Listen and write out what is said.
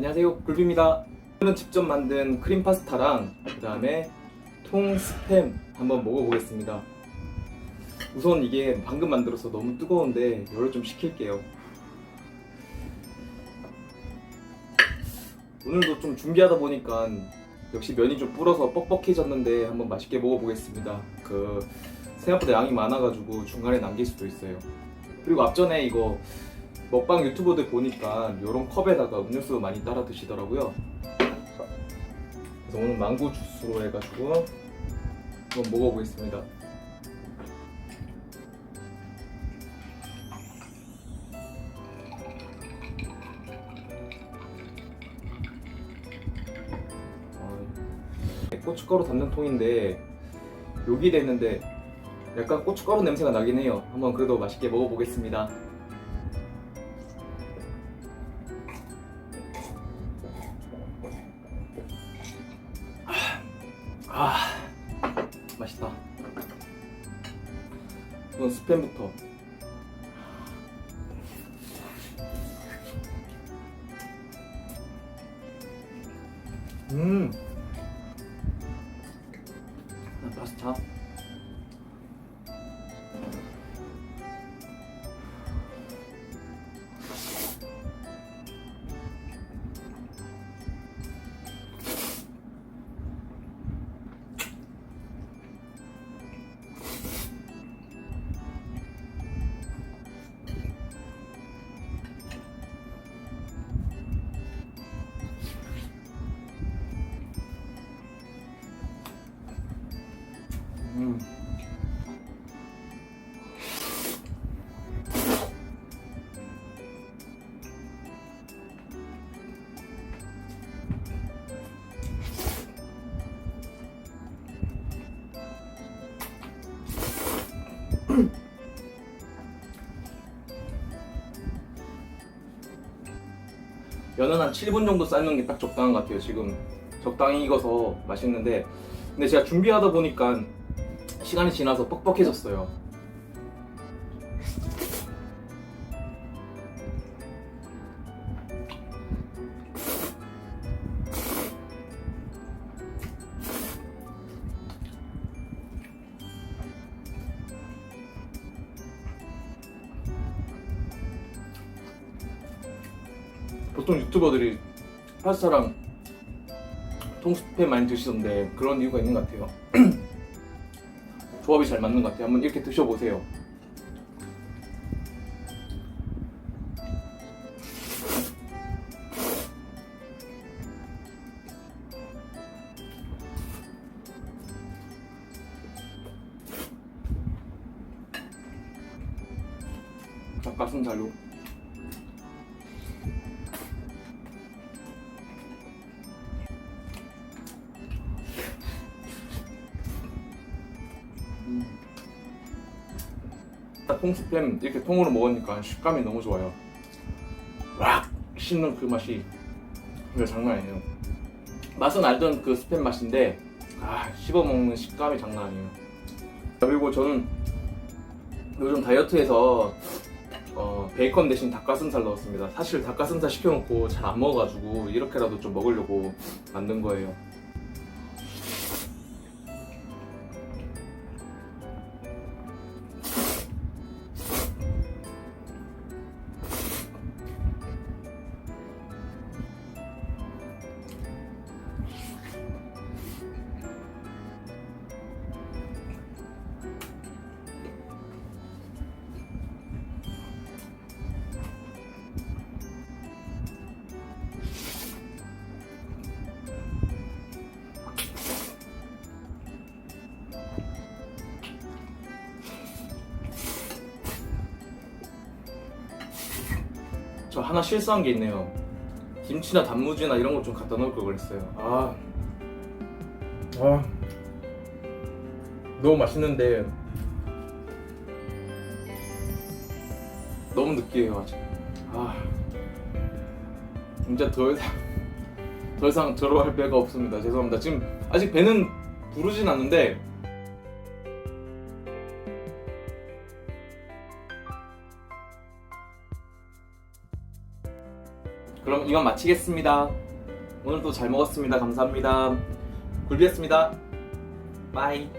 안녕하세요. 굴비입니다. 오늘은 직접 만든 크림 파스타랑 그 다음에 통 스팸 한번 먹어보겠습니다. 우선 이게 방금 만들어서 너무 뜨거운데 열을 좀 식힐게요. 오늘도 좀 준비하다 보니까 역시 면이 좀 불어서 뻑뻑해졌는데 한번 맛있게 먹어보겠습니다. 그 생각보다 양이 많아가지고 중간에 남길 수도 있어요. 그리고 앞전에 이거 먹방 유튜버들 보니까 이런 컵에다가 음료수 많이 따라 드시더라고요. 그래서 오늘 망고 주스로 해가지고 한번 먹어보겠습니다. 아, 고춧가루 담는 통인데 여기 돼 있는데 약간 고춧가루 냄새가 나긴 해요. 한번 그래도 맛있게 먹어보겠습니다. 아 맛있다. 이건 스팸부터. 음. 나 파스타 면은 한 7분 정도 삶는 게 딱 적당한 것 같아요. 지금 적당히 익어서 맛있는데 근데 제가 준비하다 보니까 시간이 지나서 뻑뻑해졌어요. 보통 유튜버들이 파스타랑 통스팸 많이 드시던데 그런 이유가 있는 것 같아요. 조합이 잘 맞는 것 같아요. 한번 이렇게 드셔보세요. 닭가슴살로 통스팸 이렇게 통으로 먹으니까 식감이 너무 좋아요. 락 씹는 그 맛이 진짜 장난 아니에요. 맛은 알던 그 스팸 맛인데 아 씹어 먹는 식감이 장난 아니에요. 그리고 저는 요즘 다이어트해서 어, 베이컨 대신 닭가슴살 넣었습니다. 사실 닭가슴살 시켜놓고 잘 안 먹어가지고 이렇게라도 좀 먹으려고 만든 거예요. 저 하나 실수한 게 있네요. 김치나 단무지나 이런 거 좀 갖다 놓을 걸 그랬어요. 아, 아, 너무 맛있는데 너무 느끼해요 아직. 아, 진짜 더 이상 더 이상 들어갈 배가 없습니다. 죄송합니다. 지금 아직 배는 부르진 않는데 그럼 이만 마치겠습니다. 오늘도 잘 먹었습니다. 감사합니다. 굴비였습니다. 바이.